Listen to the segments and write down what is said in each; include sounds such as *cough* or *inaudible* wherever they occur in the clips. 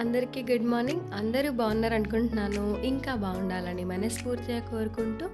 అందరికీ good morning అందరూ బాగున్నారు అనుకుంటున్నాను. ఇంకా బాగుండాలని మనస్ఫూర్తిగా కోరుకుంటూ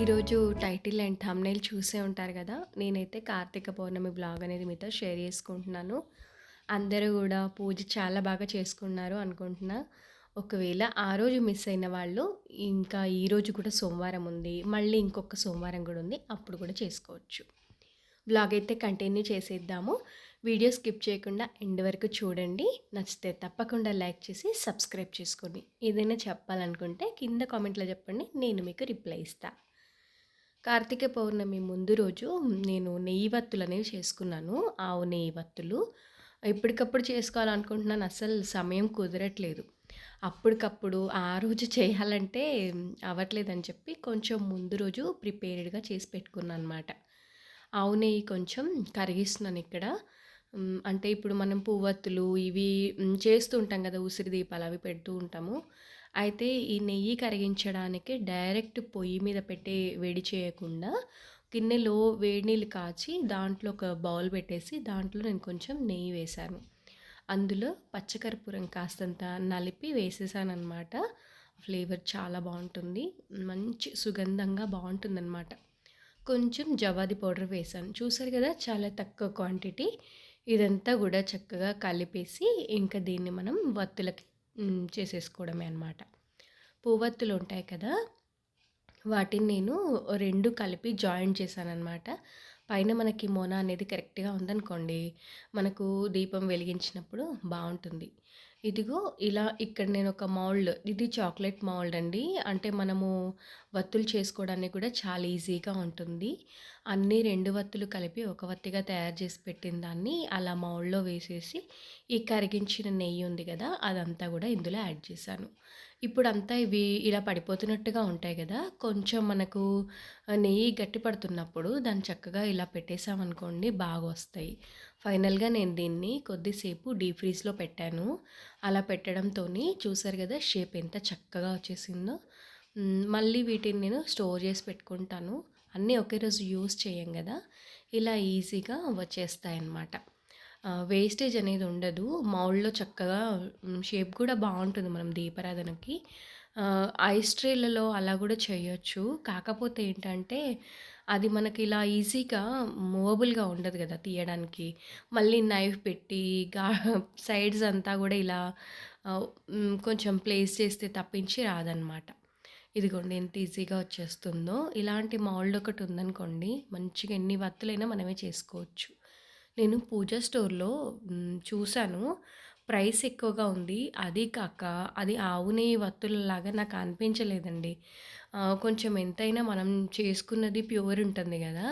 ఈరోజు టైటిల్ అండ్ థంబ్నైల్ చూసే ఉంటారు కదా. నేనైతే కార్తీక పౌర్ణమి బ్లాగ్ అనేది మీతో షేర్ చేసుకుంటున్నాను. అందరూ కూడా పూజ చాలా బాగా చేసుకున్నారు అనుకుంటున్నా. ఒకవేళ ఆ రోజు మిస్ అయిన వాళ్ళు ఇంకా ఈరోజు కూడా సోమవారం ఉంది. మళ్ళీ ఇంకొక సోమవారం కూడా ఉంది. అప్పుడు కూడా చేసుకోవచ్చు. బ్లాగ్ అయితే కంటిన్యూ చేసేద్దాము. వీడియో స్కిప్ చేయకుండా ఎండ్ వరకు చూడండి. నచ్చితే తప్పకుండా లైక్ చేసి సబ్స్క్రైబ్ చేసుకోండి. ఏదైనా చెప్పాలనుకుంటే కింద కామెంట్లో చెప్పండి నేను మీకు రిప్లై ఇస్తాను కార్తీక పౌర్ణమి ముందు రోజు నేను నెయ్యి వత్తులు అనేవి చేసుకున్నాను. ఆవు నెయ్యి వత్తులు. ఎప్పటికప్పుడు చేసుకోవాలనుకుంటున్నాను అసలు సమయం కుదరట్లేదు. అప్పటికప్పుడు ఆ రోజు చేయాలంటే అవ్వట్లేదని చెప్పి కొంచెం ముందు రోజు ప్రిపేర్డ్గా చేసి పెట్టుకున్నాను అనమాట ఆవు నెయ్యి కొంచెం కరిగిస్తున్నాను ఇక్కడ. అంటే ఇప్పుడు మనం పువ్వత్తులు ఇవి చేస్తూ ఉంటాం కదా ఉసిరి దీపాలు అవి పెడుతూ ఉంటాము. అయితే ఈ నెయ్యి కరిగించడానికి డైరెక్ట్ పొయ్యి మీద పెట్టి వేడి చేయకుండా గిన్నెలో వేడి నీళ్ళు కాచి దాంట్లో ఒక బౌల్ పెట్టేసి దాంట్లో నేను కొంచెం నెయ్యి వేశాను. అందులో పచ్చకర్పూరం కాస్తంత నలిపి వేసేసాను అనమాట ఫ్లేవర్ చాలా బాగుంటుంది మంచి సుగంధంగా బాగుంటుందన్నమాట. కొంచెం జవాది పౌడర్ వేసాను చూసారు కదా చాలా తక్కువ క్వాంటిటీ. ఇదంతా కూడా చక్కగా కలిపేసి ఇంకా దీన్ని మనం వత్తులకి చేసేసుకోవడమే అనమాట పువ్వత్తులు ఉంటాయి కదా వాటిని నేను రెండు కలిపి జాయింట్ చేశాను అనమాట పైన మనకి మోన అనేది కరెక్ట్గా ఉందనుకోండి మనకు దీపం వెలిగించినప్పుడు బాగుంటుంది ఇదిగో ఇలా ఇక్కడ నేను ఒక మౌల్డ్ ఇది చాక్లెట్ మౌల్డ్ అండి. అంటే మనము వత్తులు చేసుకోవడానికి కూడా చాలా ఈజీగా ఉంటుంది. అన్నీ రెండు వత్తులు కలిపి ఒక వత్తిగా తయారు చేసి పెట్టిన దాన్ని అలా మౌల్డ్లో వేసేసి ఈ కరిగించిన నెయ్యి ఉంది కదా అదంతా కూడా ఇందులో యాడ్ చేశాను. ఇప్పుడు అంతా ఇవి ఇలా పడిపోతున్నట్టుగా ఉంటాయి కదా. కొంచెం మనకు నెయ్యి గట్టి పడుతున్నప్పుడు దాన్ని చక్కగా ఇలా పెట్టేసామనుకోండి బాగా వస్తాయి ఫైనల్గా నేను దీన్ని కొద్దిసేపు డీప్ ఫ్రీజ్లో పెట్టాను. అలా పెట్టడంతో చూసారు కదా షేప్ ఎంత చక్కగా వచ్చేసిందో. మళ్ళీ వీటిని నేను స్టోర్ చేసి పెట్టుకుంటాను. అన్నీ ఒకే రోజు యూస్ చేయం కదా. ఇలా ఈజీగా వచ్చేస్తాయి అన్నమాట వేస్టేజ్ అనేది ఉండదు. మౌల్డ్లో చక్కగా షేప్ కూడా బాగుంటుంది మనం దీపారాధనకి. ఐస్ ట్రేలలో అలా కూడా చేయొచ్చు. కాకపోతే ఏంటంటే అది మనకి ఇలా ఈజీగా మూవబుల్గా ఉండదు కదా తీయడానికి. మళ్ళీ నైఫ్ పెట్టి గా *laughs* సైడ్స్ అంతా కూడా ఇలా కొంచెం ప్లేస్ చేస్తే తప్పించి రాదనమాట ఇదిగోండి ఎంత ఈజీగా వచ్చేస్తుందో. ఇలాంటి మౌల్డ్ ఒకటి ఉందనుకోండి మంచిగా ఎన్ని వత్తులైనా మనమే చేసుకోవచ్చు. నేను పూజ స్టోర్లో చూశాను ప్రైస్ ఎక్కువగా ఉంది. అది కాక అది ఆవు నెయ్యి వత్తులలాగా నాకు అనిపించలేదండి. కొంచెం ఎంతైనా మనం చేసుకున్నది ప్యూర్ ఉంటుంది కదా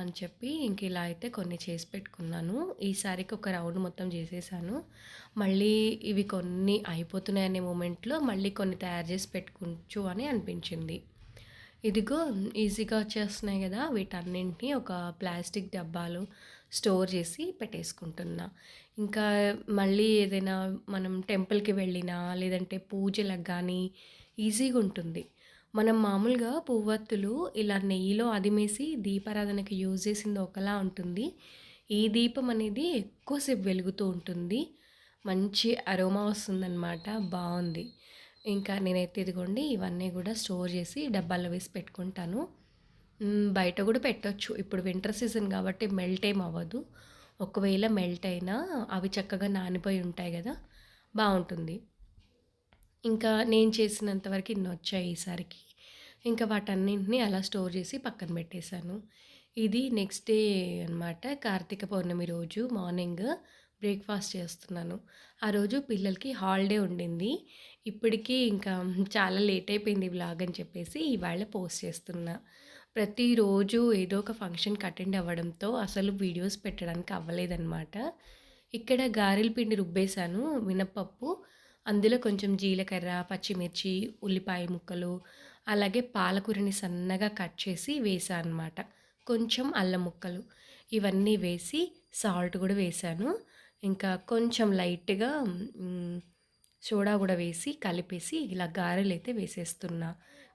అని చెప్పి ఇంక ఇలా అయితే కొన్ని చేసి పెట్టుకున్నాను. ఈసారికి ఒక రౌండ్ మొత్తం చేసేసాను. మళ్ళీ ఇవి కొన్ని అయిపోతున్నాయనే మూమెంట్లో మళ్ళీ కొన్ని తయారు చేసి పెట్టుకోవచ్చు అని అనిపించింది. ఇదిగో ఈజీగా వచ్చేస్తున్నాయి కదా వీటన్నింటినీ. ఒక ప్లాస్టిక్ డబ్బాలు స్టోర్ చేసి పెట్టేసుకుంటున్నా. ఇంకా మళ్ళీ ఏదైనా మనం టెంపుల్కి వెళ్ళినా లేదంటే పూజలకు కానీ ఈజీగా ఉంటుంది. మనం మామూలుగా పువ్వత్తులు ఇలా నెయ్యిలో అదిమేసి దీపారాధనకి యూజ్ చేసింది ఒకలా ఉంటుంది. ఈ దీపం అనేది ఎక్కువసేపు వెలుగుతూ ఉంటుంది. మంచి అరోమా వస్తుందన్నమాట. బాగుంది. ఇంకా నేనైతే ఇదిగోండి ఇవన్నీ కూడా స్టోర్ చేసి డబ్బాలో వేసి పెట్టుకుంటాను. బయట కూడా పెట్టొచ్చు. ఇప్పుడు వింటర్ సీజన్ కాబట్టి మెల్ట్ ఏం అవ్వదు. ఒకవేళ మెల్ట్ అయినా అవి చక్కగా నానిపోయి ఉంటాయి కదా బాగుంటుంది. ఇంకా నేను చేసినంత వరకు ఇన్ని వచ్చాయి ఈసారికి. ఇంకా వాటన్నింటినీ అలా స్టోర్ చేసి పక్కన పెట్టేశాను. ఇది నెక్స్ట్ డే అనమాట కార్తీక పౌర్ణమి రోజు మార్నింగ్ బ్రేక్ఫాస్ట్ చేస్తున్నాను. ఆ రోజు పిల్లలకి హాలిడే ఉండింది. ఇప్పటికీ ఇంకా చాలా లేట్ అయిపోయింది వ్లాగ్ అని చెప్పేసి ఇవాళ పోస్ట్ చేస్తున్నా. ప్రతిరోజు ఏదో ఒక ఫంక్షన్కి అటెండ్ అవ్వడంతో అసలు వీడియోస్ పెట్టడానికి అవ్వలేదన్నమాట. ఇక్కడ గారెల పిండి రుబ్బేశాను మినపప్పు అందులో కొంచెం జీలకర్ర పచ్చిమిర్చి ఉల్లిపాయ ముక్కలు అలాగే పాలకూరని సన్నగా కట్ చేసి వేసాను అనమాట కొంచెం అల్లం ముక్కలు ఇవన్నీ వేసి సాల్ట్ కూడా వేసాను ఇంకా కొంచెం లైట్గా సోడా కూడా వేసి కలిపేసి ఇలా గారెలు అయితే వేసేస్తున్నా.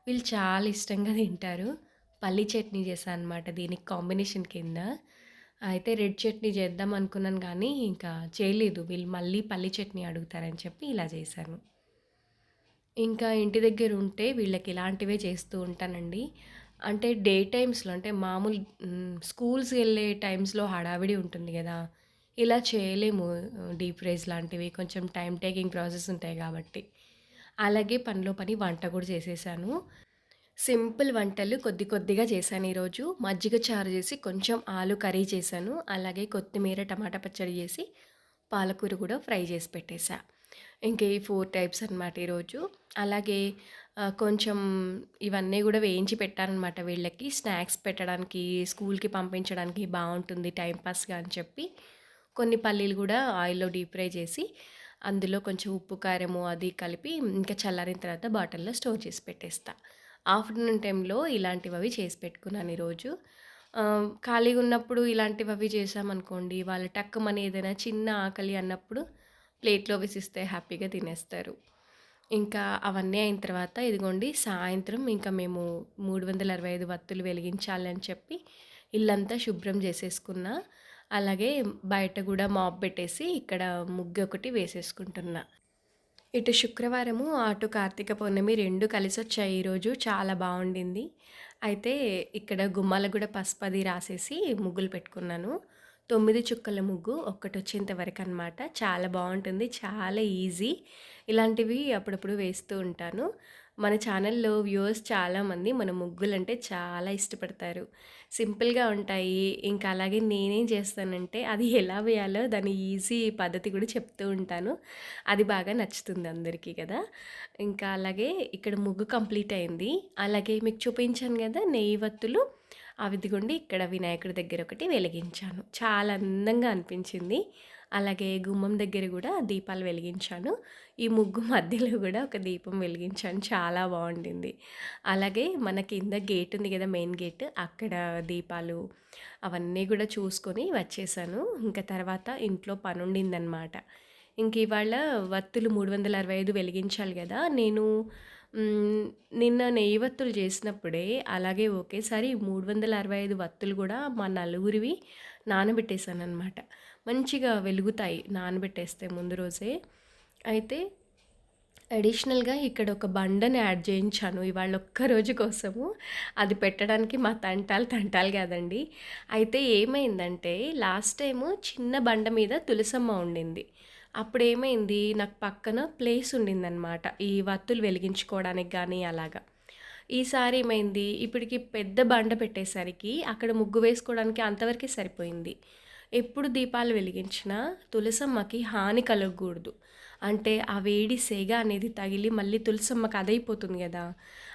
వీళ్ళు చాలా ఇష్టంగా తింటారు. పల్లీ చట్నీ చేశాను అనమాట దీనికి కాంబినేషన్ కింద అయితే రెడ్ చట్నీ చేద్దాం అనుకున్నాను కానీ ఇంకా చేయలేదు. వీళ్ళు మళ్ళీ పల్లి చట్నీ అడుగుతారని చెప్పి ఇలా చేశాను. ఇంకా ఇంటి దగ్గర ఉంటే వీళ్ళకి ఇలాంటివే చేస్తూ ఉంటానండి. అంటే డే టైమ్స్‌లో అంటే మామూలు స్కూల్స్కి వెళ్ళే టైమ్స్‌లో హడావిడి ఉంటుంది కదా ఇలా చేయలేము డీప్ ఫ్రైజ్ లాంటివి. కొంచెం టైం టేకింగ్ ప్రాసెస్ ఉంటాయి కాబట్టి అలాగే పనిలో పని వంట కూడా చేసేసాను. సింపుల్ వంటలు కొద్ది కొద్దిగా చేశాను ఈరోజు. మజ్జిగ చారు చేసి, కొంచెం ఆలు కర్రీ చేశాను. అలాగే కొత్తిమీర, టమాటా పచ్చడి చేసి, పాలకూర కూడా ఫ్రై చేసి పెట్టేశా ఇంకా ఈ ఫోర్ టైప్స్ అనమాట ఈరోజు. అలాగే కొంచెం ఇవన్నీ కూడా వేయించి పెట్టానమాట వీళ్ళకి. స్నాక్స్ పెట్టడానికి, స్కూల్‌కి పంపించడానికి బాగుంటుంది టైంపాస్గా అని చెప్పి, కొన్ని పల్లీలు కూడా ఆయిల్‌లో డీప్ ఫ్రై చేసి, అందులో కొంచెం ఉప్పు, కారము అది కలిపి ఇంకా చల్లారిన తర్వాత బాటిల్‌లో స్టోర్ చేసి పెట్టేస్తా. ఆఫ్టర్‌నూన్ టైంలో ఇలాంటివవి చేసి పెట్టుకున్నాను ఈరోజు. ఖాళీగా ఉన్నప్పుడు ఇలాంటివి అవి చేసామనుకోండి వాళ్ళు టక్కుమని ఏదైనా చిన్న ఆకలి అన్నప్పుడు ప్లేట్‌లో వేసిస్తే హ్యాపీగా తినేస్తారు. ఇంకా అవన్నీ అయిన తర్వాత ఇదిగోండి సాయంత్రం ఇంకా మేము 365 వత్తులు వెలిగించాలని చెప్పి ఇల్లంతా శుభ్రం చేసేసుకున్నా. అలాగే బయట కూడా మాప్ పెట్టేసి ఇక్కడ ముగ్గు ఒకటి వేసేసుకుంటున్నా. ఇటు శుక్రవారము, అటు కార్తీక పౌర్ణమి రెండు కలిసి వచ్చాయి ఈరోజు. చాలా బాగుండింది అయితే ఇక్కడ గుమ్మాలకు పసుపది రాసేసి ముగ్గులు పెట్టుకున్నాను. తొమ్మిది చుక్కల ముగ్గు ఒక్కటి వచ్చేంతవరకు అనమాట చాలా బాగుంటుంది చాలా ఈజీ. ఇలాంటివి అప్పుడప్పుడు వేస్తూ ఉంటాను. మన ఛానల్‌లో వ్యూవర్స్ చాలామంది మన ముగ్గులంటే చాలా ఇష్టపడతారు. సింపుల్‌గా ఉంటాయి. ఇంకా అలాగే నేనేం చేస్తానంటే అది ఎలా వేయాలో దాని ఈజీ పద్ధతి కూడా చెప్తూ ఉంటాను. అది బాగా నచ్చుతుంది అందరికీ కదా! ఇంకా అలాగే ఇక్కడ ముగ్గు కంప్లీట్ అయింది. అలాగే మీకు చూపించాను కదా నెయ్యి వత్తులు అవిదిగోండి ఇక్కడ వినాయకుడి దగ్గర ఒకటి వెలిగించాను. చాలా అందంగా అనిపించింది. అలాగే గుమ్మం దగ్గర కూడా దీపాలు వెలిగించాను. ఈ ముగ్గు *laughs* మధ్యలో కూడా ఒక దీపం వెలిగించాను. చాలా బాగుండింది అలాగే మన కింద గేట్ ఉంది కదా మెయిన్ గేట్ అక్కడ దీపాలు అవన్నీ కూడా చూసుకొని వచ్చేసాను. ఇంకా తర్వాత ఇంట్లో పనుండిందనమాట. ఇంక ఇవాళ వత్తులు 365 వెలిగించాలి కదా నేను నిన్న నెయ్యి వత్తులు చేసినప్పుడే అలాగే ఒకేసారి 365 వత్తులు కూడా మా నలుగురివి నానబెట్టేసాననమాట. మంచిగా వెలుగుతాయి నానబెట్టేస్తే ముందు రోజే. అయితే అడిషనల్‌గా ఇక్కడ ఒక బండని యాడ్ చేయించాను ఇవాళ ఒక్క రోజు కోసము. అది పెట్టడానికి మా తంటాలు తంటాలు కాదండి. అయితే ఏమైందంటే లాస్ట్ టైము చిన్న బండ మీద తులసమ్మ ఉండింది. అప్పుడు ఏమైంది నాకు పక్కన ప్లేస్ ఉండిందనమాట. ఈ వత్తులు వెలిగించుకోవడానికి కానీ అలాగా. ఈసారి ఏమైంది ఇప్పటికి పెద్ద బండ పెట్టేసరికి అక్కడ ముగ్గు వేసుకోవడానికి అంతవరకే సరిపోయింది. ఎప్పుడు దీపాలు వెలిగించినా తులసమ్మకి హాని కలగకూడదు. అంటే ఆ వేడి సేగ అనేది తగిలి మళ్ళీ తులసమ్మకి అదైపోతుంది కదా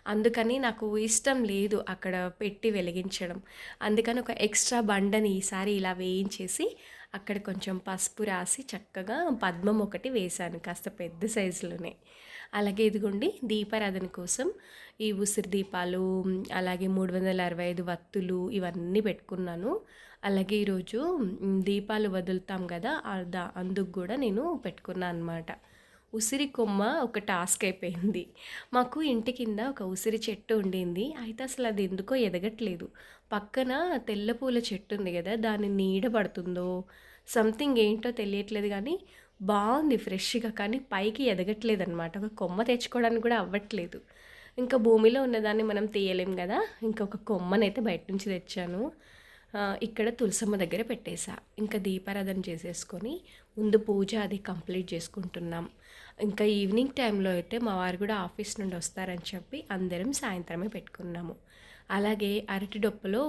అందుకని నాకు ఇష్టం లేదు అక్కడ పెట్టి వెలిగించడం. అందుకని ఒక ఎక్స్‌ట్రా బండని ఈసారి ఇలా వేయించేసి అక్కడ కొంచెం పసుపు రాసి చక్కగా పద్మం ఒకటి వేశాను కాస్త పెద్ద సైజులోనే. అలాగే ఇదిగోండి దీపారాధన కోసం ఈ ఉసిరి దీపాలు, అలాగే 365 వత్తులు ఇవన్నీ పెట్టుకున్నాను. అలాగే ఈరోజు దీపాలు వదులుతాం కదా ఆహ్, అందుకు కూడా నేను పెట్టుకున్నాను అనమాట. ఉసిరి కొమ్మ ఒక టాస్క్ అయిపోయింది. మాకు ఇంటి కింద ఒక ఉసిరి చెట్టు ఉండింది. అయితే అసలు అది ఎందుకో ఎదగట్లేదు. పక్కన తెల్ల పూల చెట్టు ఉంది కదా దాని నీడ పడుతుందో సంథింగ్ ఏంటో తెలియట్లేదు కానీ బాగుంది ఫ్రెష్‌గా. కానీ పైకి ఎదగట్లేదు అనమాట ఒక కొమ్మ తెచ్చుకోవడానికి కూడా అవ్వట్లేదు. ఇంకా భూమిలో ఉన్నదాన్ని మనం తీయలేం గదా! ఇంకొక కొమ్మనైతే బయట నుంచి తెచ్చాను. ఇక్కడ తులసమ్మ దగ్గర పెట్టేశా ఇంకా దీపారాధన చేసేసుకొని ముందు పూజ అది కంప్లీట్ చేసుకుంటున్నాం. ఇంకా ఈవినింగ్ టైంలో అయితే మా వారు కూడా ఆఫీస్ నుండి వస్తారని చెప్పి అందరం సాయంత్రమే పెట్టుకున్నాము. అలాగే అరటి డొప్పలో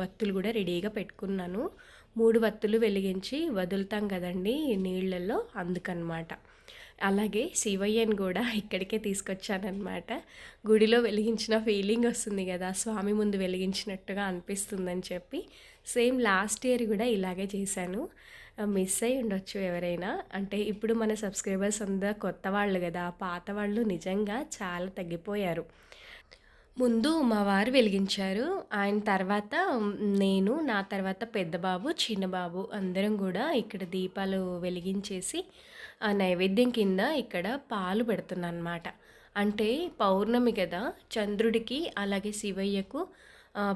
వత్తులు కూడా రెడీగా పెట్టుకున్నాను. మూడు వత్తులు వెలిగించి వదులుతాం కదండి నీళ్ళల్లో అందుకనమాట. అలాగే శివయ్యని కూడా ఇక్కడికే తీసుకొచ్చాననమాట. గుడిలో వెలిగించిన ఫీలింగ్ వస్తుంది కదా స్వామి ముందు వెలిగించినట్టుగా అనిపిస్తుందని చెప్పి సేమ్ లాస్ట్ ఇయర్ కూడా ఇలాగే చేశాను. మిస్ అయ్యి ఉండొచ్చు ఎవరైనా. అంటే ఇప్పుడు మన సబ్స్క్రైబర్స్ అంతా కొత్త వాళ్ళు కదా పాత వాళ్ళు నిజంగా చాలా తగ్గిపోయారు. ముందు మా వారు వెలిగించారు. ఆయన తర్వాత నేను, నా తర్వాత పెద్దబాబు చిన్నబాబు చిన్న బాబు అందరం కూడా ఇక్కడ దీపాలు వెలిగించేసి ఆ నైవేద్యం కింద ఇక్కడ పాలు పెడుతున్నానమాట. అంటే పౌర్ణమి కదా చంద్రుడికి అలాగే శివయ్యకు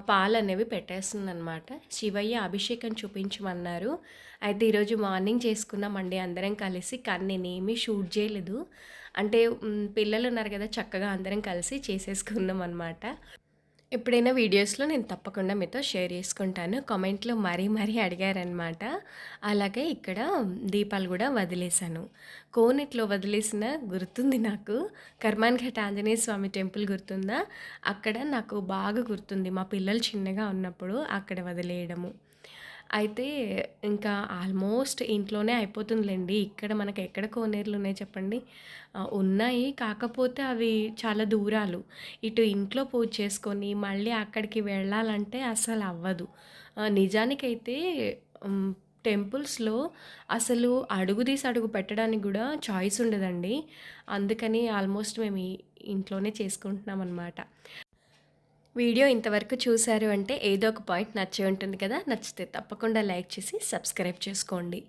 పాలు అనేవి పెట్టేస్తుందనమాట శివయ్య అభిషేకం చూపించమన్నారు. అయితే ఈరోజు మార్నింగ్ చేసుకున్నామండి అందరం కలిసి కానీ నేనేమీ షూట్ చేయలేదు. అంటే పిల్లలు ఉన్నారు కదా చక్కగా అందరం కలిసి చేసేసుకున్నాం అనమాట ఎప్పుడైనా వీడియోస్లో నేను తప్పకుండా మీతో షేర్ చేసుకుంటాను. కామెంట్లో మరీ మరీ అడిగారనమాట అలాగే ఇక్కడ దీపాలు కూడా వదిలేశాను. కోనెట్లో వదిలేసిన గుర్తుంది నాకు. కర్మాన్ఘట్ ఆంజనేయ స్వామి టెంపుల్ గుర్తుందా? అక్కడ నాకు బాగా గుర్తుంది మా పిల్లలు చిన్నగా ఉన్నప్పుడు అక్కడ వదిలేయడము. అయితే ఇంకా ఆల్మోస్ట్ ఇంట్లోనే అయిపోతుందిలేండి. ఇక్కడ మనకి ఎక్కడ కోనేరులు ఉన్నాయి చెప్పండి? ఉన్నాయి. కాకపోతే అవి చాలా దూరాలు. ఇటు ఇంట్లో పూజ చేసుకొని మళ్ళీ అక్కడికి వెళ్ళాలంటే అసలు అవ్వదు. నిజానికైతే టెంపుల్స్లో అసలు అడుగు తీసి అడుగు పెట్టడానికి కూడా చాయిస్ ఉండదండి. అందుకని ఆల్మోస్ట్ మేము ఇంట్లోనే చేసుకుంటున్నాం అనమాట వీడియో ఇంతవరకు చూశారు అంటే ఏదో ఒక పాయింట్ నచ్చే ఉంటుంది కదా నచ్చితే తప్పకుండా లైక్ చేసి సబ్స్క్రైబ్ చేసుకోండి.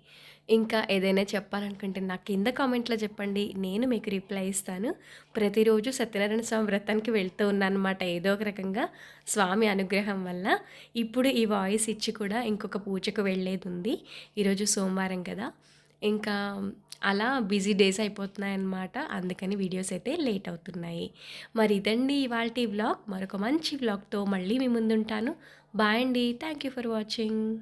ఇంకా ఏదైనా చెప్పాలనుకుంటే నాకు కింద కామెంట్లో చెప్పండి నేను మీకు రిప్లై ఇస్తాను. ప్రతిరోజు సత్యనారాయణ స్వామి వ్రతానికి వెళ్తూ ఉన్నానమాట ఏదో ఒక రకంగా స్వామి అనుగ్రహం వల్ల. ఇప్పుడు ఈ వాయిస్ ఇచ్చి కూడా ఇంకొక పూజకు వెళ్ళేది ఉంది. ఈరోజు సోమవారం కదా. ఇంకా అలా బిజీ డేస్ అయిపోతున్నాయి అన్నమాట అందుకని వీడియోస్ అయితే లేట్ అవుతున్నాయి. మరి ఇదండి ఇవాళ వ్లాగ్. మరొక మంచి వ్లాగ్తో మళ్ళీ మీ ముందుంటాను. బాయ్ అండి. Thank you for watching.